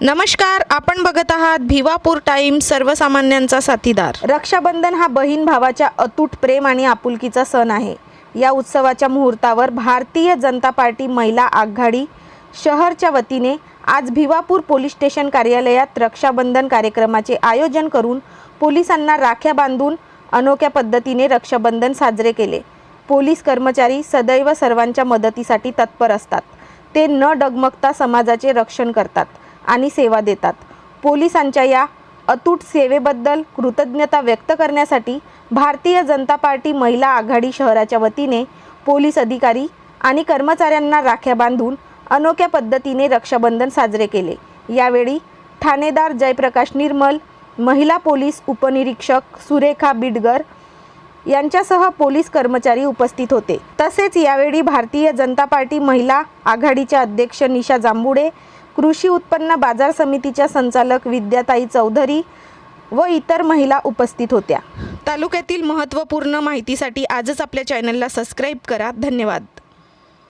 नमस्कार आपण बघत आहात भिवापूर टाइम सर्वसामान्यांचा साथीदार. रक्षाबंधन हा बहीण भावाच्या अतूट प्रेम आणि आपुलकीचा सण आहे. या उत्सवाच्या मुहूर्तावर भारतीय जनता पार्टी महिला आघाडी शहरच्या वतीने आज भिवापूर पोलीस स्टेशन कार्यालयात रक्षाबंधन कार्यक्रमाचे आयोजन करून पोलिसांना राख्या बांधून अनोख्या पद्धतीने रक्षाबंधन साजरे केले. पोलीस कर्मचारी सदैव सर्वांच्या मदतीसाठी तत्पर असतात. ते न डगमगता समाजाचे रक्षण करतात. आणि सेवा देतात. पोलिसांच्या या अतूट सेवेबद्दल कृतज्ञता व्यक्त करण्यासाठी भारतीय जनता पार्टी महिला आघाडी शहराच्या वतीने पोलीस अधिकारी आणि कर्मचाऱ्यांना राख्या बांधून अनोख्या पद्धतीने रक्षाबंधन साजरे केले. यावेळी ठाणेदार जयप्रकाश निर्मल महिला पोलीस उपनिरीक्षक सुरेखा बिडगर यांच्यासह पोलीस कर्मचारी उपस्थित होते. तसेच यावेळी भारतीय जनता पार्टी महिला आघाडीच्या अध्यक्ष निशा जांभुडे कृषी उत्पन्न बाजार समितीच्या संचालक विद्याताई चौधरी व इतर महिला उपस्थित होत्या. तालुक्यातील महत्त्वपूर्ण माहितीसाठी आजच आपल्या चॅनलला सबस्क्राईब करा. धन्यवाद.